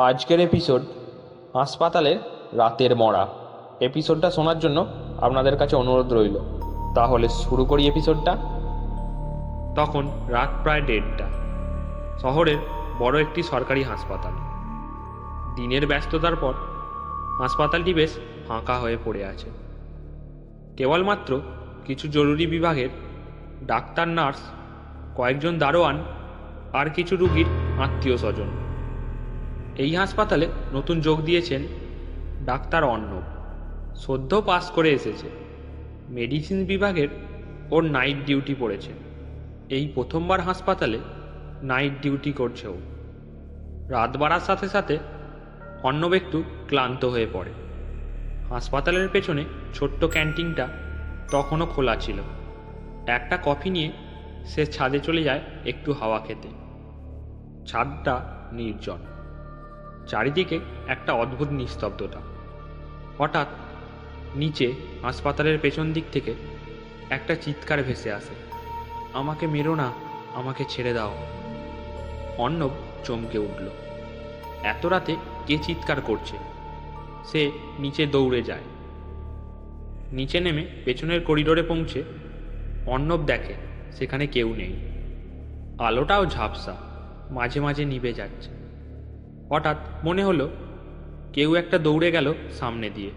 আজকের এপিসোড হাসপাতালের রাতের মরা। এপিসোডটা শোনার জন্য আপনাদের কাছে অনুরোধ রইল। তাহলে শুরু করি এপিসোডটা। তখন রাত প্রায় দেড়টা। শহরের বড় একটি সরকারি হাসপাতাল। দিনের ব্যস্ততার পর হাসপাতালটি বেশ ফাঁকা হয়ে পড়ে আছে। কেবলমাত্র কিছু জরুরি বিভাগের ডাক্তার, নার্স, কয়েকজন দারোয়ান আর কিছু রুগীর আত্মীয় স্বজন এই হাসপাতালে নতুন যোগ দিয়েছেন ডাক্তার অর্ণব। সদ্য পাস করে এসেছে। মেডিসিন বিভাগের ওর নাইট ডিউটি পড়েছে। এই প্রথমবার হাসপাতালে নাইট ডিউটি করছে ও। রাত বাড়ার সাথে সাথে অর্ণব একটু ক্লান্ত হয়ে পড়ে। হাসপাতালের পেছনে ছোট্ট ক্যান্টিনটা তখনও খোলা ছিল। একটা কফি নিয়ে সে ছাদে চলে যায় একটু হাওয়া খেতে। ছাদটা নির্জন। চারিদিকে একটা অদ্ভুত নিস্তব্ধতা। হঠাৎ নিচে হাসপাতালের পেছন দিক থেকে একটা চিৎকার ভেসে আসে। আমাকে মেরো না, আমাকে ছেড়ে দাও। অর্ণব চমকে উঠল। এত রাতে কে চিৎকার করছে? সে নিচে দৌড়ে যায়। নিচে নেমে পেছনের করিডোরে পৌঁছে অর্ণব দেখে সেখানে কেউ নেই। আলোটাও ঝাপসা, মাঝে মাঝে নিভে যাচ্ছে। হঠাৎ মনে হলো কেউ একটা দৌড়ে গেল সামনে দিয়ে,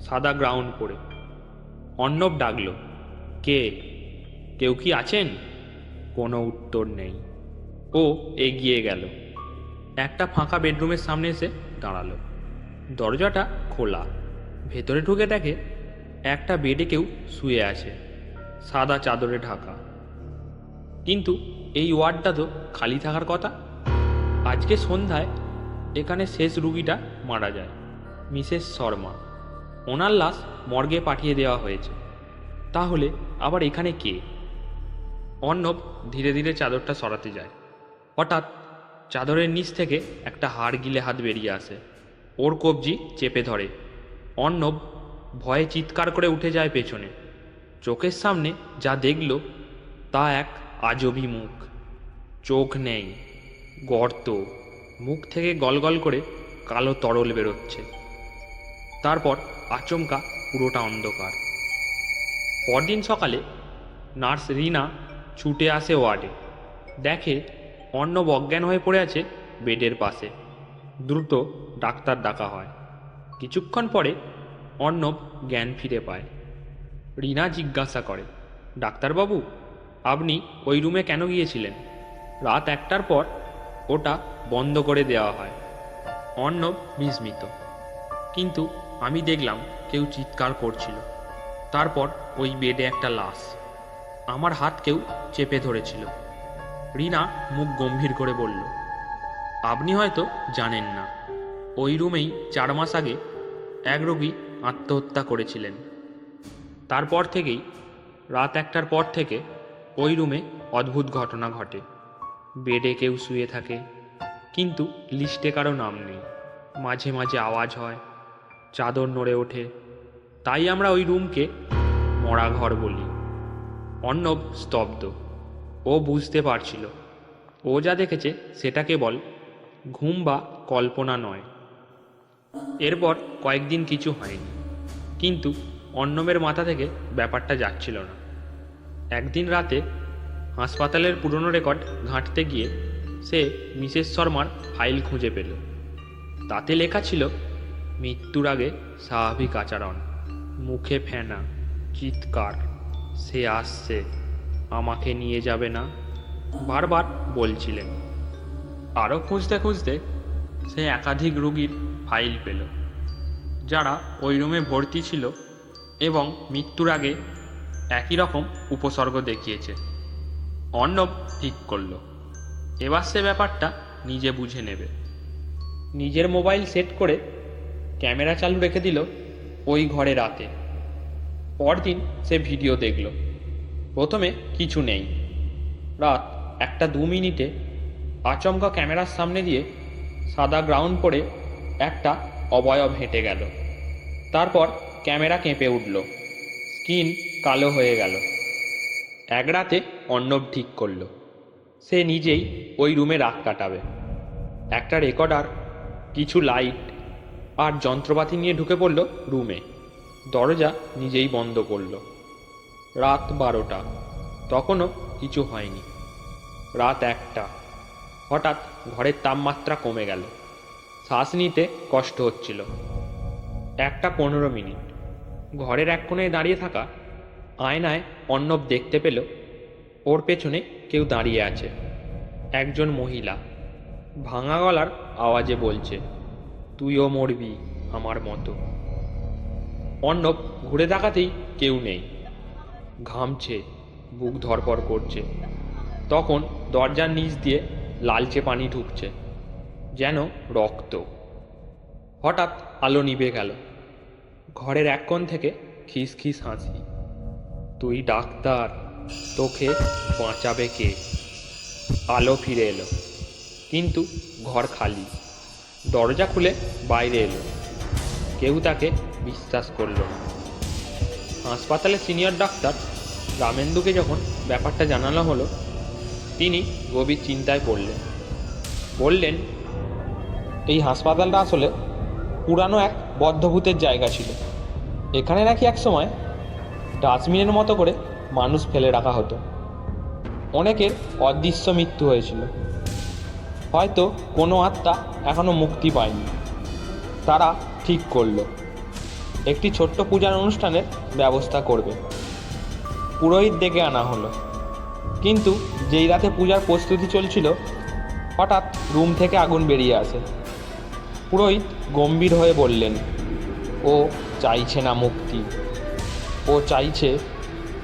সাদা গ্রাউন্ড পরে। অর্ণব ডাকলো, কে? কেউ কি আছেন? কোনো উত্তর নেই। ও এগিয়ে গেল। একটা ফাঁকা বেডরুমের সামনে এসে দাঁড়াল। দরজাটা খোলা। ভেতরে ঢুকে দেখে একটা বেডে কেউ শুয়ে আছে, সাদা চাদরে ঢাকা। কিন্তু এই ওয়ার্ডটা তো খালি থাকার কথা। আজকে সন্ধ্যায় এখানে শেষ রুগীটা মারা যায়, মিসেস শর্মা। ওনার লাশ মর্গে পাঠিয়ে দেওয়া হয়েছে। তাহলে আবার এখানে কে? অর্ণব ধীরে ধীরে চাদরটা সরাতে যায়। হঠাৎ চাদরের নিচ থেকে একটা হাড় গিলে হাত বেরিয়ে আসে। ওর কবজি চেপে ধরে। অর্ণব ভয়ে চিৎকার করে উঠে যায় পেছনে। চোখের সামনে যা দেখল, তা এক আজবি মুখ। চোখ নেই, গর্ত। মুখ থেকে গলগল করে কালো তরল বেরোচ্ছে। তারপর আচমকা পুরোটা অন্ধকার। পরদিন সকালে নার্স রিনা ছুটে আসে ওয়ার্ডে। দেখে অর্ণব অজ্ঞান হয়ে পড়ে আছে বেডের পাশে। দ্রুত ডাক্তার ডাকা হয়। কিছুক্ষণ পরে অর্ণব জ্ঞান ফিরে পায়। রিনা জিজ্ঞাসা করে, ডাক্তারবাবু, আপনি ওই রুমে কেন গিয়েছিলেন? রাত একটার পর ওটা বন্ধ করে দেওয়া হয়। অর্ণব বিস্মিত। কিন্তু আমি দেখলাম কেউ চিৎকার করছিল। তারপর ওই বেডে একটা লাশ। আমার হাত কেউ চেপে ধরেছিল। রিনা মুখ গম্ভীর করে বলল, আপনি হয়তো জানেন না, ওই রুমেই চার মাস আগে এক রোগী আত্মহত্যা করেছিলেন। তারপর থেকেই, রাত একটার পর থেকে ওই রুমে অদ্ভুত ঘটনা ঘটে। বেডে কেউ শুয়ে থাকে। কিন্তু লিস্টে কারও নাম নেই। মাঝে মাঝে আওয়াজ হয়। চাদর নড়ে ওঠে। তাই আমরা ওই রুমকে মরা ঘর বলি। অর্ণব স্তব্ধ। ও বুঝতে পারছিল। ও যা দেখেছে সেটা কেবল ঘুম বা কল্পনা নয়। এরপর কয়েকদিন কিছু হয়নি। কিন্তু অর্ণবের মাথা থেকে ব্যাপারটা যাচ্ছিল না। একদিন রাতে হাসপাতালের পুরনো রেকর্ড ঘাঁটতে গিয়ে সে মিসেস শর্মার ফাইল খুঁজে পেল। তাতে লেখা ছিল, মৃত্যুর আগে স্বাভাবিক আচরণ, মুখে ফেনা, চিৎকার, সে আসছে, আমাকে নিয়ে যাবে না, বারবার বলছিলেন। আরও খুঁজতে খুঁজতে সে একাধিক রুগীর ফাইল পেল, যারা ওই রুমে ভর্তি ছিল এবং মৃত্যুর আগে একই রকম উপসর্গ দেখিয়েছে। অর্ণব ঠিক করল। এবার সে ব্যাপারটা নিজে বুঝে নেবে। নিজের মোবাইল সেট করে ক্যামেরা চালু রেখে দিল ওই ঘরে রাতে। পরদিন সে ভিডিও দেখল। প্রথমে কিছু নেই। রাত একটা দু মিনিটে আচমকা ক্যামেরার সামনে দিয়ে সাদা গ্রাউন্ড পরে একটা অবয়ব হেঁটে গেল। তারপর ক্যামেরা কেঁপে উঠল। স্কিন কালো হয়ে গেল। এক রাতে অর্ণব ঠিক করল। সে নিজেই ওই রুমে রাত কাটাবে। একটা রেকর্ডার কিছু লাইট আর যন্ত্রপাতি নিয়ে ঢুকে পড়ল রুমে। দরজা নিজেই বন্ধ করল। রাত বারোটা, তখনও কিছু হয়নি। রাত একটা, হঠাৎ ঘরের তাপমাত্রা কমে গেল। শ্বাস নিতে কষ্ট হচ্ছিল। একটা পনেরো মিনিট, ঘরের এক কোণে দাঁড়িয়ে থাকা আয়নায় অর্ণব দেখতে পেল, ওর পেছনে কেউ দাঁড়িয়ে আছে। একজন মহিলা। ভাঙা গলার আওয়াজে বলছে, তুইও মরবি আমার মতো। অর্ণব ঘুরে তাকাতেই কেউ নেই। ঘামছে, বুক ধরপড় করছে। তখন দরজার নিচ দিয়ে লালচে পানি ঢুকছে, যেন রক্ত। হঠাৎ আলো নিভে গেল। ঘরের এক কোণ থেকে খিস খিস হাসি। তুই ডাক্তার, তোকে বাঁচাবে কে? আলো ফিরে এলো। কিন্তু ঘর খালি। দরজা খুলে বাইরে এলো। কেউ তাকে বিশ্বাস করল না। হাসপাতালের সিনিয়র ডাক্তার রামেন্দুকে যখন ব্যাপারটা জানানো হলো, তিনি গভীর চিন্তায় পড়লেন। বললেন, এই হাসপাতালটা আসলে পুরানো এক বদ্ধভূতের জায়গা ছিল। এখানে নাকি এক সময় ডাস্টবিনের মতো করে মানুষ ফেলে রাখা হতো। অনেকের অদৃশ্য মৃত্যু হয়েছিল। হয়তো কোনো আত্মা এখনও মুক্তি পায়নি। তারা ঠিক করল। একটি ছোট্ট পূজার অনুষ্ঠানের ব্যবস্থা করবে। পুরোহিত ডেকে আনা হলো। কিন্তু যেই রাতে পূজার প্রস্তুতি চলছিল, হঠাৎ রুম থেকে আগুন বেরিয়ে আসে। পুরোহিত গম্ভীর হয়ে বললেন, ও চাইছে না মুক্তি। ও চাইছে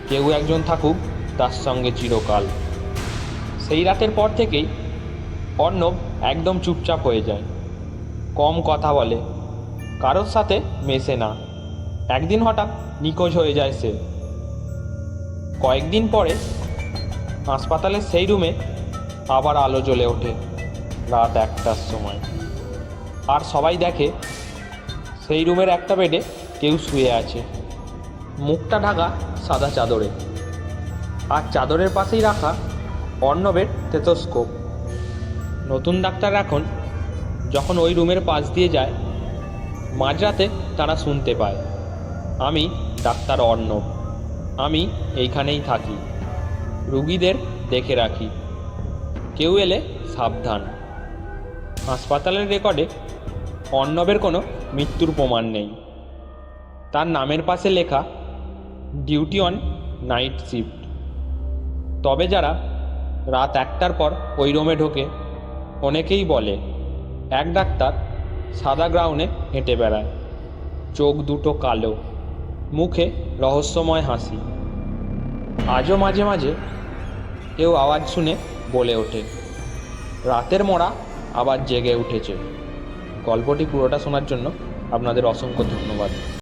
কেউ একজন থাকুক তার সঙ্গে চিরকাল। সেই রাতের পর থেকেই অর্ণব একদম চুপচাপ হয়ে যায়। কম কথা বলে। কারোর সাথে মেশে না। একদিন হঠাৎ নিখোঁজ হয়ে যায় সে। কয়েকদিন পরে হাসপাতালের সেই রুমে আবার আলো জ্বলে ওঠে রাত একটার সময়। আর সবাই দেখে সেই রুমের একটা বেডে কেউ শুয়ে আছে। মুখটা ঢাকা সাদা চাদরে। আর চাদরের পাশেই রাখা অর্ণবের টেথোস্কোপ নতুন ডাক্তার এখন যখন ওই রুমের পাশ দিয়ে যায়, মাঝরাতে তারা শুনতে পায়, আমি ডাক্তার অর্ণব। আমি এইখানেই থাকি। রুগীদের দেখে রাখি। কেউ এলে সাবধান। হাসপাতালের রেকর্ডে অর্ণবের কোনো মৃত্যুর প্রমাণ নেই। তার নামের পাশে লেখা ডিউটি অন নাইট শিফট তবে যারা রাত একটার পর ওই রুমে ঢোকে, অনেকেই বলে, এক ডাক্তার সাদা গ্রাউন্ডে হেঁটে বেড়ায়, চোখ দুটো কালো, মুখে রহস্যময় হাসি। আজও মাঝে মাঝে কেউ আওয়াজ শুনে বলে ওঠে, রাতের মরা আবার জেগে উঠেছে। গল্পটি পুরোটা শোনার জন্য আপনাদের অসংখ্য ধন্যবাদ।